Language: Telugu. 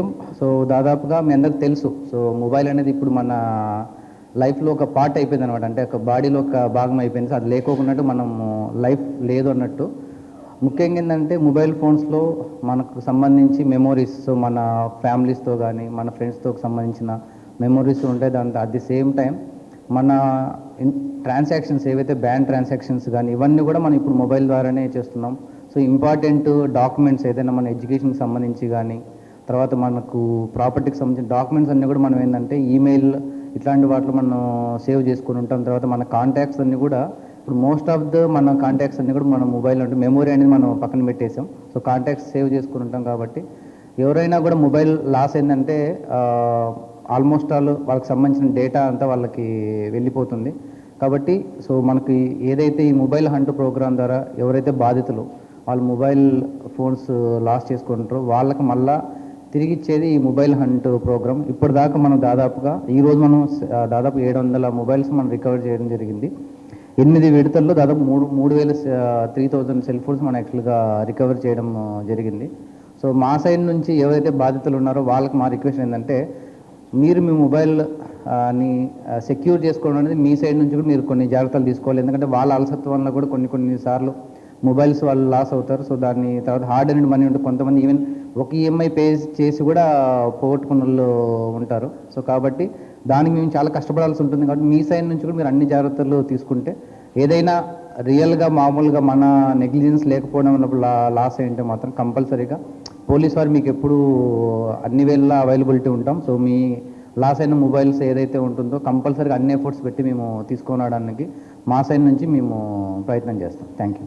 విషయం సో దాదాపుగా మీ అందరికి తెలుసు. సో మొబైల్ అనేది ఇప్పుడు మన లైఫ్లో ఒక పార్ట్ అయిపోయింది అనమాట అంటే ఒక బాడీలో ఒక భాగం అయిపోయింది. సో అది లేకోకున్నట్టు మనం లైఫ్ లేదు అన్నట్టు. ముఖ్యంగా ఏంటంటే మొబైల్ ఫోన్స్లో మనకు సంబంధించి మెమోరీస్ సో మన ఫ్యామిలీస్తో కానీ మన ఫ్రెండ్స్తో సంబంధించిన మెమోరీస్ ఉంటాయి. దాంతో అట్ ది సేమ్ టైం మన ట్రాన్సాక్షన్స్ ఏవైతే బ్యాంక్ ట్రాన్సాక్షన్స్ కానీ ఇవన్నీ కూడా మనం ఇప్పుడు మొబైల్ ద్వారానే చేస్తున్నాం. సో ఇంపార్టెంట్ డాక్యుమెంట్స్ ఏదైనా మన ఎడ్యుకేషన్కి సంబంధించి కానీ తర్వాత మనకు ప్రాపర్టీకి సంబంధించిన డాక్యుమెంట్స్ అన్నీ కూడా మనం ఏంటంటే ఈమెయిల్ ఇట్లాంటి వాటిలో మనం సేవ్ చేసుకుని ఉంటాం. తర్వాత మన కాంటాక్ట్స్ అన్నీ కూడా ఇప్పుడు మోస్ట్ ఆఫ్ ద మన కాంటాక్ట్స్ అన్నీ కూడా మన మొబైల్ అంటే మెమొరీ అనేది మనం పక్కన పెట్టేసాం. సో కాంటాక్ట్స్ సేవ్ చేసుకుని ఉంటాం కాబట్టి ఎవరైనా కూడా మొబైల్ లాస్ ఏంటంటే ఆల్మోస్ట్ ఆల్ వాళ్ళకి సంబంధించిన డేటా అంతా వాళ్ళకి వెళ్ళిపోతుంది. కాబట్టి సో మనకి ఏదైతే ఈ మొబైల్ హంట్ ప్రోగ్రామ్ ద్వారా ఎవరైతే బాధితులు వాళ్ళు మొబైల్ ఫోన్స్ లాస్ చేసుకుంటారో వాళ్ళకి మళ్ళీ తిరిగి ఇచ్చేది ఈ మొబైల్ హంట్ ప్రోగ్రామ్ ఇప్పటిదాకా మనం దాదాపుగా ఈరోజు మనం దాదాపు ఏడు వందల మొబైల్స్ మనం రికవర్ చేయడం జరిగింది. ఎనిమిది విడతల్లో దాదాపు మూడు మూడు వేల త్రీ థౌజండ్ సెల్ ఫోన్స్ మనం యాక్చువల్గా రికవర్ చేయడం జరిగింది. సో మా సైడ్ నుంచి ఎవరైతే బాధితులు ఉన్నారో వాళ్ళకి మా రిక్వెస్ట్ ఏంటంటే మీరు మీ మొబైల్ని సెక్యూర్ చేసుకోవడం అనేది మీ సైడ్ నుంచి కూడా మీరు కొన్ని జాగ్రత్తలు తీసుకోవాలి. ఎందుకంటే వాళ్ళ అలసత్వం వల్ల కూడా కొన్ని కొన్ని సార్లు మొబైల్స్ వాళ్ళు లాస్ అవుతారు. సో దాన్ని తర్వాత హార్డ్ అండ్ మనీ ఉంటుంది కొంతమంది ఈవెన్ ఒక ఈఎంఐ పే చేసి కూడా పోగొట్టుకున్న వాళ్ళు ఉంటారు. సో కాబట్టి దానికి మేము చాలా కష్టపడాల్సి ఉంటుంది. కాబట్టి మీ సైడ్ నుంచి కూడా మీరు అన్ని జాగ్రత్తలు తీసుకుంటే ఏదైనా రియల్గా మామూలుగా మన నెగ్లిజెన్స్ లేకపోవడం వల్ల లా లాస్ అయింటే మాత్రం కంపల్సరీగా పోలీస్ వారు మీకు ఎప్పుడు అన్ని వేళ అవైలబిలిటీ ఉంటాం. సో మీ లాస్ అయిన మొబైల్స్ ఏదైతే ఉంటుందో కంపల్సరీగా అన్ని ఎఫర్ట్స్ పెట్టి మేము తీసుకురావడానికి మా సైడ్ నుంచి మేము ప్రయత్నం చేస్తాం. Thank you